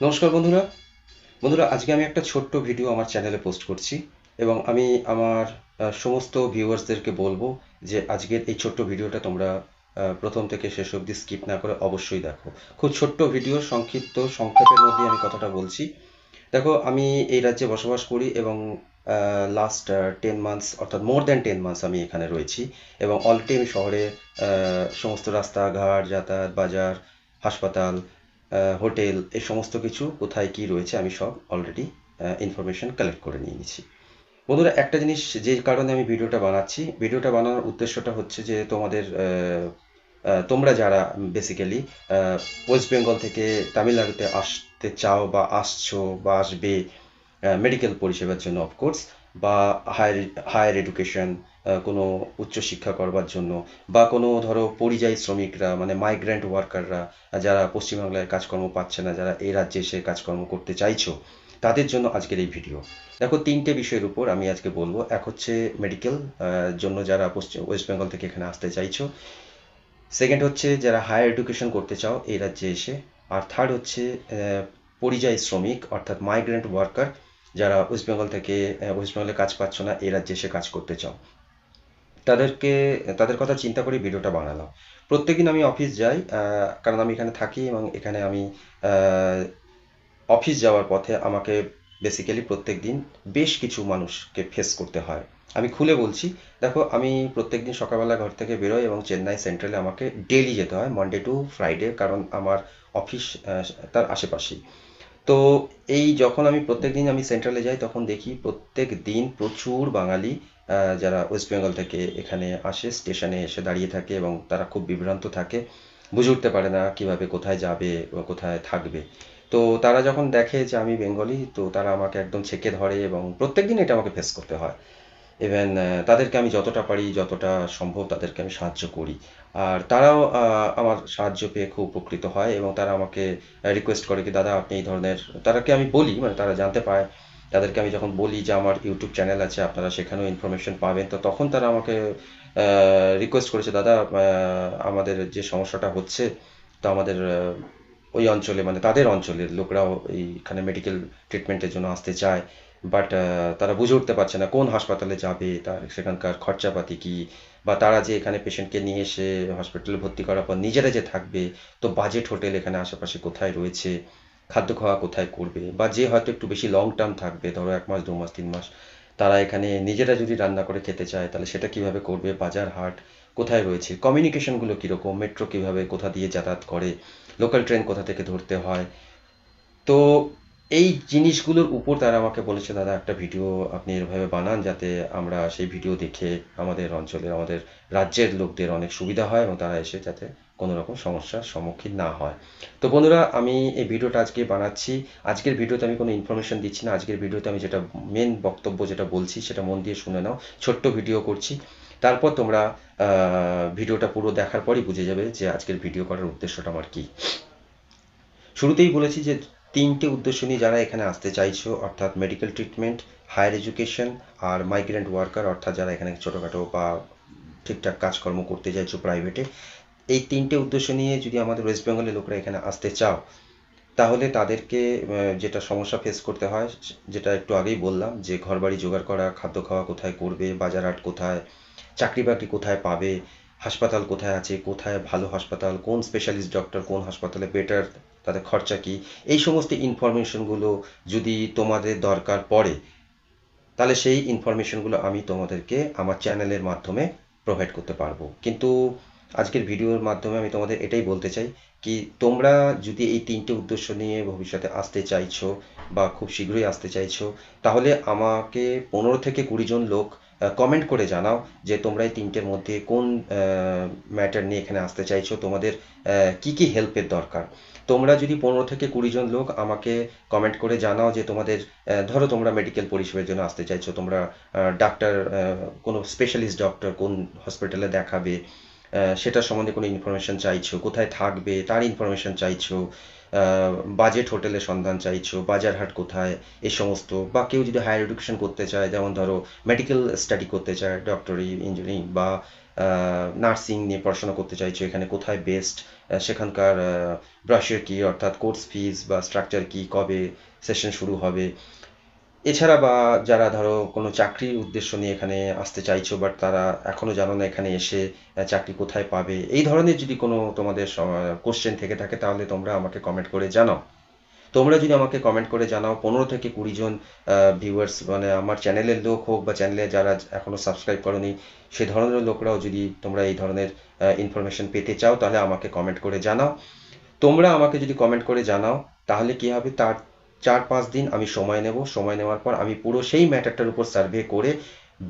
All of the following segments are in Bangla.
নমস্কার বন্ধুরা। বন্ধুরা, আজকে আমি একটা ছোট্ট ভিডিও আমার চ্যানেলে পোস্ট করছি এবং আমি আমার সমস্ত ভিউয়ার্সদেরকে বলব যে আজকের এই ছোট্ট ভিডিওটা তোমরা প্রথম থেকে শেষ অবধি স্কিপ না করে অবশ্যই দেখো। খুব ছোট্ট ভিডিও, সংক্ষিপ্ত, সংক্ষেপের মধ্যে আমি কথাটা বলছি। দেখো, আমি এই রাজ্যে বসবাস করি এবং লাস্ট টেন মান্থস অর্থাৎ মোর দ্যান টেন মান্থস আমি এখানে রয়েছি এবং অলরেডি আমি শহরে সমস্ত রাস্তাঘাট, যাতায়াত, বাজার, হাসপাতাল হোটেল এই সমস্ত কিছু কোথায় কি রয়েছে আমি সব অলরেডি ইনফরমেশন কালেক্ট করে নিয়ে বন্ধুরা, একটা জিনিস যে কারণে আমি ভিডিওটা বানাচ্ছি, ভিডিওটা বানানোর উদ্দেশ্যটা হচ্ছে যে তোমাদের তোমরা যারা বেসিক্যালি ওয়েস্ট বেঙ্গল থেকে তামিলনাড়ুতে আসতে চাও বা আসছো বা আসবে মেডিকেল পরিষেবার জন্য অফকোর্স বা হায়ার হায়ার এডুকেশন কোনো উচ্চশিক্ষা করবার জন্য বা কোনো ধরো পরিযায়ী শ্রমিকরা মানে মাইগ্রেন্ট ওয়ার্কাররা যারা পশ্চিমবাংলায় কাজকর্ম পাচ্ছে না, যারা এই রাজ্যে এসে কাজকর্ম করতে চাইছো, তাদের জন্য আজকের এই ভিডিও দেখো, তিনটে বিষয়ের উপর আমি আজকে বলব। এক হচ্ছে মেডিকেল জন্য যারা পশ্চিম ওয়েস্ট বেঙ্গল থেকে এখানে আসতে চাইছো। সেকেন্ড হচ্ছে যারা হায়ার এডুকেশন করতে চাও, এই রাজ্যে এসে। আর থার্ড হচ্ছে পরিযায়ী শ্রমিক, অর্থাৎ মাইগ্রেন্ট ওয়ার্কার যারা ওয়েস্ট বেঙ্গল থেকে ওয়েস্ট বেঙ্গলে কাজ পাচ্ছ না, এই রাজ্যে এসে কাজ করতে চাও। তাদেরকে, তাদের কথা চিন্তা করে ভিডিওটা বানালাম। প্রত্যেকদিন আমি অফিস যাই কারণ আমি এখানে থাকি এবং এখানে আমি অফিস যাওয়ার পথে আমাকে বেসিক্যালি প্রত্যেক দিন বেশ কিছু মানুষকে ফেস করতে হয়। আমি খুলে বলছি, দেখো, আমি প্রত্যেক দিন সকালবেলা ঘর থেকে বেরোই এবং চেন্নাই সেন্ট্রালে আমাকে ডেলি যেতে হয় মানডে টু ফ্রাইডে কারণ আমার অফিস তার আশেপাশেই। তো এই যখন আমি প্রত্যেক দিন আমি সেন্ট্রালে যাই, তখন দেখি প্রত্যেক দিন প্রচুর বাঙালি যারা ওয়েস্ট বেঙ্গল থেকে এখানে আসে স্টেশনে এসে দাঁড়িয়ে থাকে এবং তারা খুব বিভ্রান্ত থাকে। বুঝে উঠতে পারে না কীভাবে কোথায় যাবে বা কোথায় থাকবে। তো তারা যখন দেখে যে আমি বেঙ্গলি তো তারা আমাকে একদম ছেঁকে ধরে এবং প্রত্যেক দিন এটা আমাকে ফেস করতে হয়। ইভেন তাদেরকে আমি যতটা পারি, যতটা সম্ভব তাদেরকে আমি সাহায্য করি। আর তারাও আমার সাহায্য পেয়ে খুব উপকৃত হয় এবং তারা আমাকে রিকোয়েস্ট করে কি, দাদা, আপনি এই ধরনের, তাদেরকে আমি বলি মানে তারা জানতে পায়। তাদেরকে আমি যখন বলি যে আমার ইউটিউব চ্যানেল আছে, আপনারা সেখানেও ইনফরমেশন পাবেন। তো তখন তারা আমাকে রিকোয়েস্ট করেছে, দাদা আমাদের যে সমস্যাটা হচ্ছে, তো আমাদের ওই অঞ্চলে মানে তাদের অঞ্চলের লোকরাও এইখানে মেডিকেল ট্রিটমেন্টের জন্য আসতে চায়। বাট তারা বুঝে উঠতে পারছে না কোন হাসপাতালে যাবে, তার সেখানকার খরচাপাতি কি? বা তারা যে এখানে পেশেন্টকে নিয়ে এসে হসপিটালে ভর্তি করার পর নিজেরা যে থাকবে, তো বাজেট হোটেল এখানে আশেপাশে কোথায় রয়েছে? খাদ্য খাওয়া কোথায় করবে? বা যে হয়তো একটু বেশি লং টার্ম থাকবে, ধরো এক মাস, দু মাস, তিন মাস, তারা এখানে নিজেরা যদি রান্না করে খেতে চায়, তাহলে সেটা কীভাবে করবে? বাজার হাট কোথায় রয়েছে? কমিউনিকেশনগুলো কীরকম? মেট্রো কীভাবে, কোথা দিয়ে যাতায়াত করে? লোকাল ট্রেন কোথা থেকে ধরতে হয়? তো এই জিনিসগুলোর উপর তারা আমাকে বলেছে, দাদা, একটা ভিডিও আপনি এভাবে বানান যাতে আমরা সেই ভিডিও দেখে আমাদের অঞ্চলের, আমাদের রাজ্যের লোকদের অনেক সুবিধা হয় এবং তারা এসে যাতে কোনো রকম সমস্যার সম্মুখীন না হয়। তো বন্ধুরা, আমি এই ভিডিওটা আজকে বানাচ্ছি। আজকের ভিডিওতে আমি কোনো ইনফরমেশন দিচ্ছি না। আজকের ভিডিওতে আমি যেটা মেন বক্তব্য যেটা বলছি সেটা মন দিয়ে শুনে নাও। ছোট্ট ভিডিও করছি। তারপর তোমরা ভিডিওটা পুরো দেখার পরই বুঝে যাবে যে আজকের ভিডিও করার উদ্দেশ্যটা আমার কী। শুরুতেই বলেছি যে তিনটে উদ্দেশ্য নিয়ে যারা এখানে আসতে চাইছো, অর্থাৎ মেডিকেল ট্রিটমেন্ট হায়ার এডুকেশন আর মাইগ্রেন্ট ওয়ার্কার অর্থাৎ যারা এখানে ছোটোখাটো বা ঠিকঠাক কাজকর্ম করতে চাইছো প্রাইভেটে এই তিনটে উদ্দেশ্য নিয়ে যদি আমাদের ওয়েস্ট বেঙ্গলের লোকরা এখানে আসতে চাও, তাহলে তাদেরকে যেটা সমস্যা ফেস করতে হয়, যেটা একটু আগেই বললাম, যে ঘরবাড়ি জোগাড় করা, খাদ্য খাওয়া কোথায় করবে বাজার হাট কোথায়, চাকরি বাকরি কোথায় পাবে, হাসপাতাল কোথায় আছে, কোথায় ভালো হাসপাতাল, কোন স্পেশালিস্ট ডক্টর কোন হাসপাতালে বেটার তাদের খরচা কি? এই সমস্ত ইনফরমেশনগুলো যদি তোমাদের দরকার পড়ে, তাহলে সেই ইনফরমেশনগুলো আমি তোমাদেরকে আমার চ্যানেলের মাধ্যমে প্রোভাইড করতে পারব। কিন্তু আজকের ভিডিওর মাধ্যমে আমি তোমাদের এটাই বলতে চাই কি, তোমরা যদি এই তিনটে উদ্দেশ্য নিয়ে ভবিষ্যতে আসতে চাইছো বা খুব শীঘ্রই আসতে চাইছো, তাহলে আমাকে পনেরো থেকে কুড়ি জন লোক কমেন্ট করে জানাও যে তোমরা এই তিনটের মধ্যে কোন ম্যাটার নিয়ে এখানে আসতে চাইছো, তোমাদের কি কি হেল্পের দরকার। তোমরা যদি পনেরো থেকে কুড়ি জন লোক আমাকে কমেন্ট করে জানাও যে তোমাদের ধরো তোমরা মেডিকেল পরিষেবার জন্য আসতে চাইছো, তোমরা ডাক্তার কোনো স্পেশালিস্ট ডক্টর কোন হসপিটালে দেখাবে সেটার সম্বন্ধে কোনো ইনফরমেশন চাইছো? কোথায় থাকবে? তার ইনফরমেশন চাইছো? বাজেট হোটেলের সন্ধান চাইছো? বাজারহাট কোথায়? এই সমস্ত। বা কেউ যদি হায়ার এডুকেশন করতে চায়, যেমন ধরো মেডিকেল স্টাডি করতে চায় ডক্টরি ইঞ্জিনিয়ারিং বা নার্সিং নিয়ে পড়াশোনা করতে চাইছো, এখানে কোথায় বেস্ট সেখানকার ব্রাশের কি? অর্থাৎ কোর্স ফিজ বা স্ট্রাকচার কি? কবে সেশন শুরু হবে? এছাড়া বা যারা ধরো কোনো চাকরির উদ্দেশ্য নিয়ে এখানে আসতে চাইছো বাট তারা এখনও জানো না এখানে এসে চাকরি কোথায় পাবে। এই ধরনের যদি কোনো তোমাদের কোশ্চেন থেকে থাকে, তাহলে তোমরা আমাকে কমেন্ট করে জানাও। তোমরা যদি আমাকে কমেন্ট করে জানাও, পনেরো থেকে কুড়ি জন ভিউয়ার্স মানে আমার চ্যানেলের লোক হোক বা চ্যানেলে যারা এখনও সাবস্ক্রাইব করনি, সে ধরনের লোকরাও যদি তোমরা এই ধরনের ইনফরমেশন পেতে চাও, তাহলে আমাকে কমেন্ট করে জানাও। তোমরা আমাকে যদি কমেন্ট করে জানাও, তাহলে কি হবে? তার চার পাঁচ দিন আমি সময় নেব। সময় নেওয়ার পর আমি পুরো সেই ম্যাটারটার উপর সার্ভে করে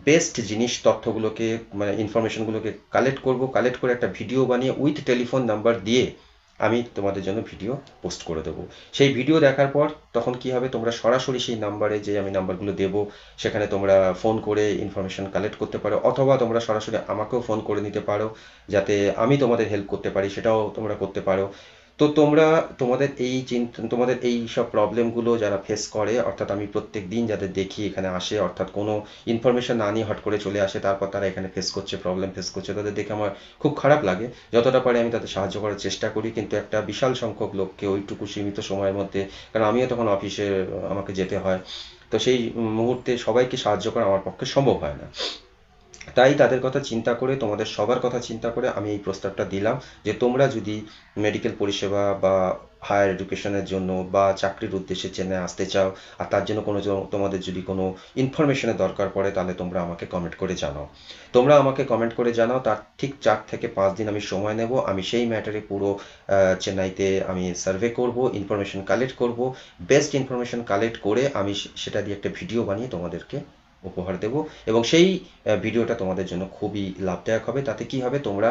বেস্ট জিনিস তথ্যগুলোকে মানে ইনফরমেশনগুলোকে কালেক্ট করব। কালেক্ট করে একটা ভিডিও বানিয়ে উইথ টেলিফোন নাম্বার দিয়ে আমি তোমাদের জন্য ভিডিও পোস্ট করে দেবো। সেই ভিডিও দেখার পর তখন কি হবে? তোমরা সরাসরি সেই নাম্বারে যে আমি নাম্বারগুলো দেবো। সেখানে তোমরা ফোন করে ইনফরমেশন কালেক্ট করতে পারো অথবা তোমরা সরাসরি আমাকেও ফোন করে নিতে পারো যাতে আমি তোমাদের হেল্প করতে পারি, সেটাও তোমরা করতে পারো। তো তোমরা, তোমাদের এই চিন্তা তোমাদের এই সব প্রবলেমগুলো যারা ফেস করে, অর্থাৎ আমি প্রত্যেক দিন যাদের দেখি এখানে আসে, অর্থাৎ কোনো ইনফরমেশন না নিয়ে হট করে চলে আসে, তারপর তারা এখানে ফেস করছে প্রবলেম ফেস করছে, তাদের দেখে আমার খুব খারাপ লাগে। যতটা পারে আমি তাদের সাহায্য করার চেষ্টা করি, কিন্তু একটা বিশাল সংখ্যক লোককে ওইটুকু সীমিত সময়ের মধ্যে, কারণ আমিও তখন অফিসে আমাকে যেতে হয়। তো সেই মুহূর্তে সবাইকে সাহায্য করা আমার পক্ষে সম্ভব হয় না। তাই তাদের কথা চিন্তা করে, তোমাদের সবার কথা চিন্তা করে আমি এই প্রস্তাবটা দিলাম যে তোমরা যদি মেডিকেল পরিষেবা বা হায়ার এডুকেশনের জন্য বা চাকরির উদ্দেশ্যে চেন্নাই আসতে চাও আর তার জন্য কোনো তোমাদের যদি কোনো ইনফরমেশনের দরকার পড়ে, তাহলে তোমরা আমাকে কমেন্ট করে জানাও। তোমরা আমাকে কমেন্ট করে জানাও, তার ঠিক চার থেকে পাঁচ দিন আমি সময় নেব, আমি সেই ম্যাটারে পুরো চেন্নাইতে আমি সার্ভে করব ইনফরমেশন কালেক্ট করব। বেস্ট ইনফরমেশন কালেক্ট করে আমি সেটা দিয়ে একটা ভিডিও বানিয়ে তোমাদেরকে উপহার দেব। এবং সেই ভিডিওটা তোমাদের জন্য খুবই লাভদায়ক হবে। তাতে কি হবে? তোমরা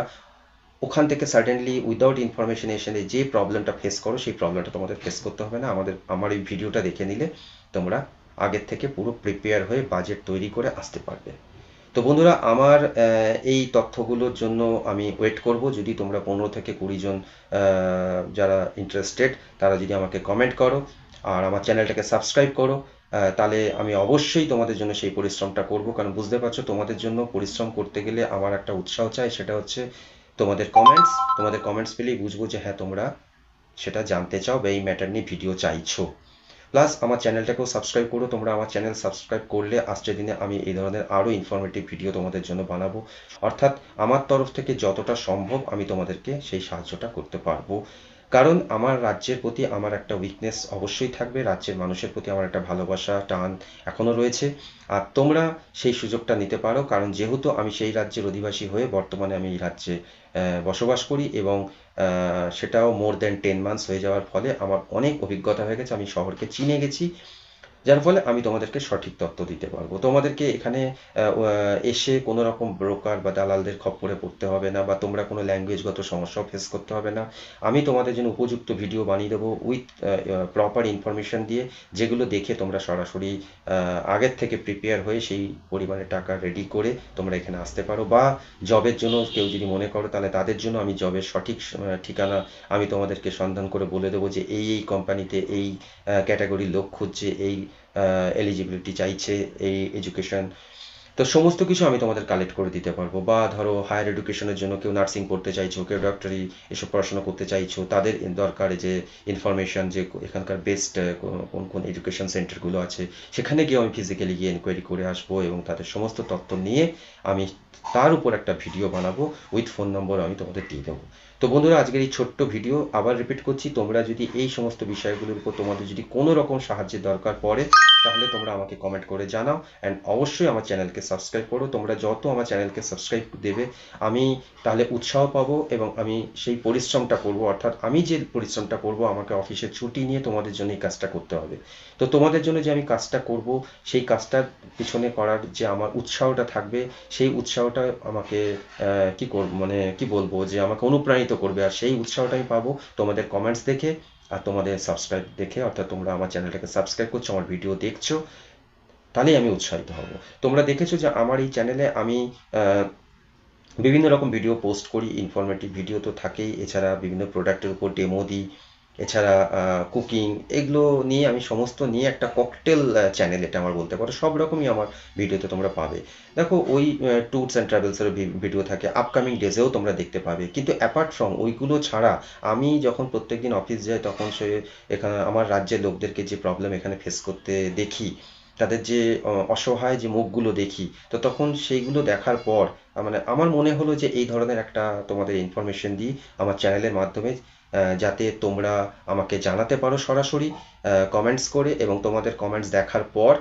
ওখান থেকে সাডেনলি উইদাউট ইনফরমেশন এসে যে প্রবলেমটা ফেস করো, সেই প্রবলেমটা তোমাদের ফেস করতে হবে না। আমাদের, আমার এই ভিডিওটা দেখে নিলে তোমরা আগের থেকে পুরো প্রিপেয়ার হয়ে বাজেট তৈরি করে আসতে পারবে। তো বন্ধুরা, আমার এই তথ্যগুলোর জন্য আমি ওয়েট করব। যদি তোমরা পনেরো থেকে কুড়ি জন যারা ইন্টারেস্টেড তারা যদি আমাকে কমেন্ট করো। আর আমার চ্যানেলটাকে সাবস্ক্রাইব করো। তাহলে আমি অবশ্যই তোমাদের জন্য সেই পরিশ্রমটা করব। কারণ বুঝতে পারছ, তোমাদের জন্য পরিশ্রম করতে গেলে আমার একটা উৎসাহ চাই, সেটা হচ্ছে তোমাদের কমেন্টস তোমাদের কমেন্টস পেলেই বুঝব যে হ্যাঁ তোমরা সেটা জানতে চাও বা এই ম্যাটার নিয়ে ভিডিও চাইছো। প্লাস আমার চ্যানেলটাকেও সাবস্ক্রাইব করো। তোমরা আমার চ্যানেল সাবস্ক্রাইব করলে আসছে দিনে আমি এই ধরনের আরও ইনফরমেটিভ ভিডিও তোমাদের জন্য বানাবো। অর্থাৎ আমার তরফ থেকে যতটা সম্ভব আমি তোমাদেরকে সেই সাহায্যটা করতে পারব। কারণ আমার রাজ্যের প্রতি আমার একটা উইকনেস অবশ্যই থাকবে, রাজ্যের মানুষের প্রতি আমার একটা ভালোবাসা টান এখনও রয়েছে। আর তোমরা সেই সুযোগটা নিতে পারো, কারণ যেহেতু আমি সেই রাজ্যের অধিবাসী হয়ে বর্তমানে আমি এই রাজ্যে বসবাস করি এবং সেটাও মোর দেন টেন মান্থস হয়ে যাওয়ার ফলে আমার অনেক অভিজ্ঞতা হয়ে গেছে, আমি শহরকে চিনে গেছি। যার ফলে আমি তোমাদেরকে সঠিক তথ্য দিতে পারব। তোমাদেরকে এখানে এসে কোনো রকম ব্রোকার বা দালালদের খপ্পরে পড়তে হবে না বা তোমরা কোনো ল্যাঙ্গুয়েজগত সমস্যাও ফেস করতে হবে না। আমি তোমাদের জন্য উপযুক্ত ভিডিও বানিয়ে দেবো উইথ প্রপার ইনফরমেশন দিয়ে, যেগুলো দেখে তোমরা সরাসরি আগের থেকে প্রিপেয়ার হয়ে সেই পরিমাণে টাকা রেডি করে তোমরা এখানে আসতে পারো বা জবের জন্য কেউ যদি মনে করো তাহলে তাদের জন্য আমি জবের সঠিক ঠিকানা আমি তোমাদেরকে সন্ধান করে বলে দেবো যে এই এই কোম্পানিতে এই ক্যাটাগরির লোক খুঁজছে, এই এলিজিবিলিটি চাইছে এই এডুকেশন তো সমস্ত কিছু আমি তোমাদের কালেক্ট করে দিতে পারব। বা ধরো হায়ার এডুকেশনের জন্য কেউ নার্সিং পড়তে চাইছো, কেউ ডক্টরি এসব পড়াশোনা করতে চাইছো, তাদের দরকার যে ইনফরমেশন যে এখানকার বেস্ট কোন কোন এডুকেশন সেন্টারগুলো আছে, সেখানে গিয়ে আমি ফিজিক্যালি গিয়ে এনকোয়ারি করে আসব এবং তাদের সমস্ত তথ্য নিয়ে আমি তার উপর একটা ভিডিও বানাবো উইথ ফোন নম্বর আমি তোমাদের দিয়ে দেবো। তো বন্ধুরা, আজকের এই ছোট্ট ভিডিও আবার রিপিট করছি। তোমরা যদি এই সমস্ত বিষয়গুলোর উপর তোমাদের যদি কোনো রকম সাহায্যের দরকার পড়ে তাহলে তোমরা আমাকে কমেন্ট করে জানাও। অ্যান্ড অবশ্যই আমার চ্যানেলকে সাবস্ক্রাইব করো। তোমরা যত আমার চ্যানেলকে সাবস্ক্রাইব দেবে, আমি তাহলে উৎসাহ পাবো এবং আমি সেই পরিশ্রমটা করব। অর্থাৎ আমি যে পরিশ্রমটা করব, আমাকে অফিসের ছুটি নিয়ে তোমাদের জন্য এই কাজটা করতে হবে। তো তোমাদের জন্য যে আমি কাজটা করব, সেই কাজটার পিছনে করার যে আমার উৎসাহটা থাকবে, সেই উৎসাহটা আমাকে কি করব মানে কি বলব যে আমাকে অনুপ্রাণিত করবে। আর সেই উৎসাহটা আমি পাবো তোমাদের কমেন্টস দেখে। আর তোমাদের সাবস্ক্রাইব দেখে, অর্থাৎ তোমরা আমার চ্যানেলটাকে সাবস্ক্রাইব করছ, আমার ভিডিও দেখছ, তাহলেই আমি উৎসাহিত হব। তোমরা দেখেছ যে আমার এই চ্যানেলে আমি বিভিন্ন রকম ভিডিও পোস্ট করি ইনফরমেটিভ ভিডিও তো থাকেই, এছাড়া বিভিন্ন প্রোডাক্টের উপর ডেমো দিই। এছাড়া কুকিং এগুলো নিয়ে আমি সমস্ত নিয়ে একটা ককটেল চ্যানেল এটা আমার বলতে পারো, সব রকমই আমার ভিডিওতে তোমরা পাবে। দেখো, ওই ট্যুরস অ্যান্ড ট্রাভেলসের ভিডিও থাকে আপকামিং ডেজেও তোমরা দেখতে পাবে। কিন্তু অ্যাপার্ট ফ্রম ওইগুলো ছাড়া, আমি যখন প্রত্যেকদিন অফিস যাই, তখন সে, এখানে আমার রাজ্যের লোকদেরকে যে প্রবলেম এখানে ফেস করতে দেখি, তাদের যে অসহায় যে মুখগুলো দেখি, তো তখন সেইগুলো দেখার পর মানে আমার মনে হলো যে এই ধরনের একটা তোমাদের ইনফরমেশন দিই, আমার চ্যানেলের মাধ্যমে। যাতে তোমরা আমাকে জানাতে পারো সরাসরি কমেন্টস করে এবং তোমাদের কমেন্টস দেখার পর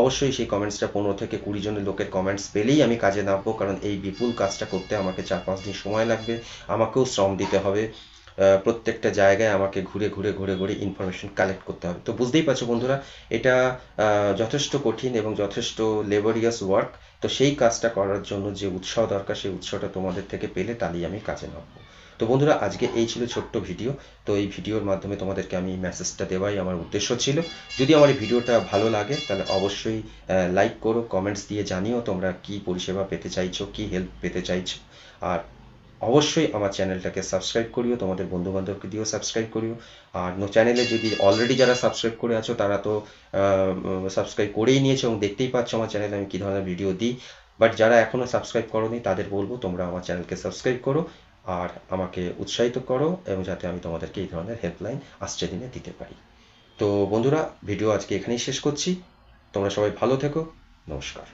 অবশ্যই সেই কমেন্টসটা পনেরো থেকে কুড়ি জনের লোকের কমেন্টস পেলেই আমি কাজে নামবো, কারণ এই বিপুল কাজটা করতে আমাকে চার পাঁচ দিন সময় লাগবে, আমাকেও শ্রম দিতে হবে প্রত্যেকটা জায়গায় আমাকে ঘুরে ঘুরে ঘুরে ঘুরে ইনফরমেশন কালেক্ট করতে হবে। তো বুঝতেই পারছ বন্ধুরা, এটা যথেষ্ট কঠিন এবং যথেষ্ট লেবরিয়াস ওয়ার্ক তো সেই কাজটা করার জন্য যে উৎসাহ দরকার সেই উৎসাহটা তোমাদের থেকে পেলে তাহলেই আমি কাজে নামবো। তো বন্ধুরা, আজকে এই ছিল ছোট্ট ভিডিও। তো এই ভিডিওর মাধ্যমে তোমাদেরকে আমি মেসেজটা দেওয়াই আমার উদ্দেশ্য ছিল। যদি আমার এই ভিডিওটা ভালো লাগে, তাহলে অবশ্যই লাইক করো কমেন্টস দিয়ে জানিও তোমরা কি পরিষেবা পেতে চাইছো, কি হেল্প পেতে চাইছো। আর অবশ্যই আমার চ্যানেলটাকে সাবস্ক্রাইব করিও, তোমাদের বন্ধু বান্ধবকে দিয়েও সাবস্ক্রাইব করিও। আর চ্যানেলে যদি অলরেডি যারা সাবস্ক্রাইব করে আছো, তারা তো সাবস্ক্রাইব করেই নিয়েছো এবং দেখতেই পাচ্ছ আমার চ্যানেলে আমি কী ধরনের ভিডিও দিই। বাট যারা এখনও সাবস্ক্রাইব করোনি, তাদের বলব তোমরা আমার চ্যানেলকে সাবস্ক্রাইব করো আর আমাকে উৎসাহিত করো এবং যাতে আমি তোমাদেরকে এই ধরনের হেল্পলাইন আসছে দিনে দিতে পারি। তো বন্ধুরা ভিডিও আজকে এখানেই শেষ করছি। তোমরা সবাই ভালো থেকো। নমস্কার।